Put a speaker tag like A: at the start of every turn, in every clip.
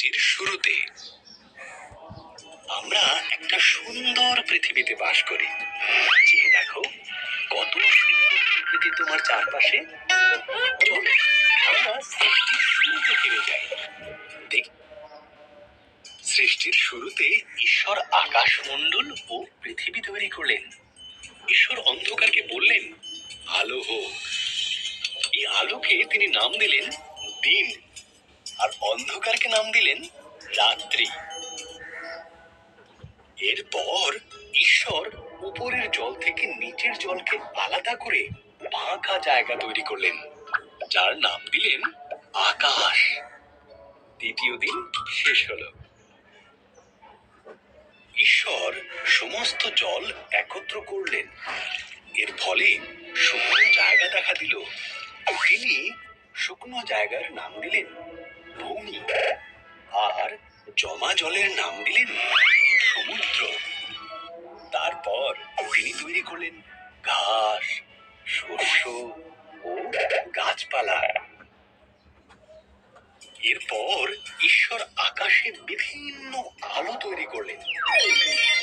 A: সৃষ্টির শুরুতে। আমরা একটা সুন্দর পৃথিবীতে বাস করি। যে দেখো, কত সুন্দর প্রকৃতি তোমার চারপাশে। সৃষ্টির শুরুতে ঈশ্বর আকাশমণ্ডল ও পৃথিবী তৈরি করলেন। ঈশ্বর অন্ধকারকে বললেন, আলো হোক। এই আলোকে তিনি নাম দিলেন, দিন। আর অন্ধকারকে নাম দিলেন রাত্রি। এরপর ঈশ্বর উপরের জল থেকে নিচের জলকে আলাদা করে ফাঁকা জায়গা তৈরি করলেন, যার নাম দিলেন আকাশ। দ্বিতীয় দিন শেষ হলো। ঈশ্বর সমস্ত জল একত্র করলেন। এর ফলে শুকনো জায়গা দেখা দিল। তিনি শুকনো জায়গার নাম দিলেন ভূমি। আর জমা জলের নাম দিলেন সমুদ্র। তারপর তিনি তৈরি করলেন ঘাস, শস্য ও গাছপালা। এরপর ঈশ্বর আকাশে বিভিন্ন আলো তৈরি করলেন।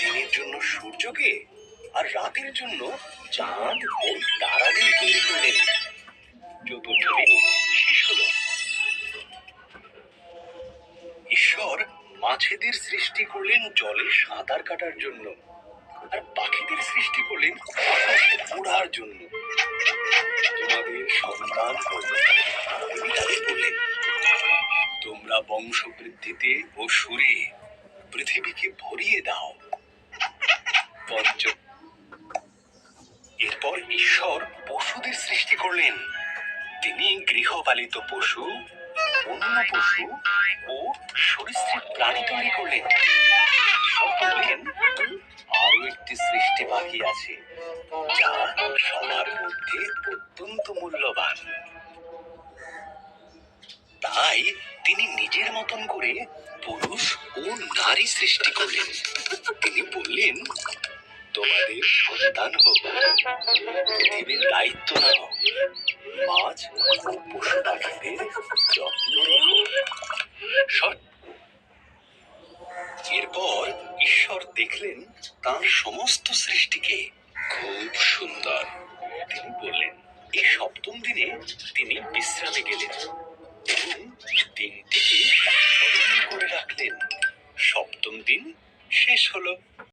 A: দিনের জন্য সূর্যকে আর রাতের জন্য চাঁদ ও তারাদের তৈরি করলেন। মাছেদের সৃষ্টি করলেন জলে সাঁতার কাটার জন্য। আর পাখিদের সৃষ্টি করলেন ওড়ার জন্য। তোমাদের সন্তান বললেন, তোমরা বংশবৃদ্ধিতে ও সুরে পৃথিবীকে ভরিয়ে দাও। পঞ্চ এরপর ঈশ্বর পশুদের সৃষ্টি করলেন। তিনি গৃহপালিত পশু অন্য পশু ও সরীসৃপ প্রাণী তৈরি করলেন। বললেন আরও একটি সৃষ্টি বাকি আছে, যা সবার মধ্যে অত্যন্ত মূল্যবান। তাই তিনি নিজের মতন করে পুরুষ ও নারী সৃষ্টি করলেন। তিনি বললেন, তোমাদের সন্তান হোক, পৃথিবীর দায়িত্ব নাও। মাছ ও পশু পাখিদের দেখলেন তার সমস্ত সৃষ্টিকে খুব সুন্দর। তিনি বললেন, এই সপ্তম দিনে তিনি বিশ্রামে গেলেন এবং দিনটিকে স্মরণীয় করে রাখলেন। সপ্তম দিন শেষ হলো।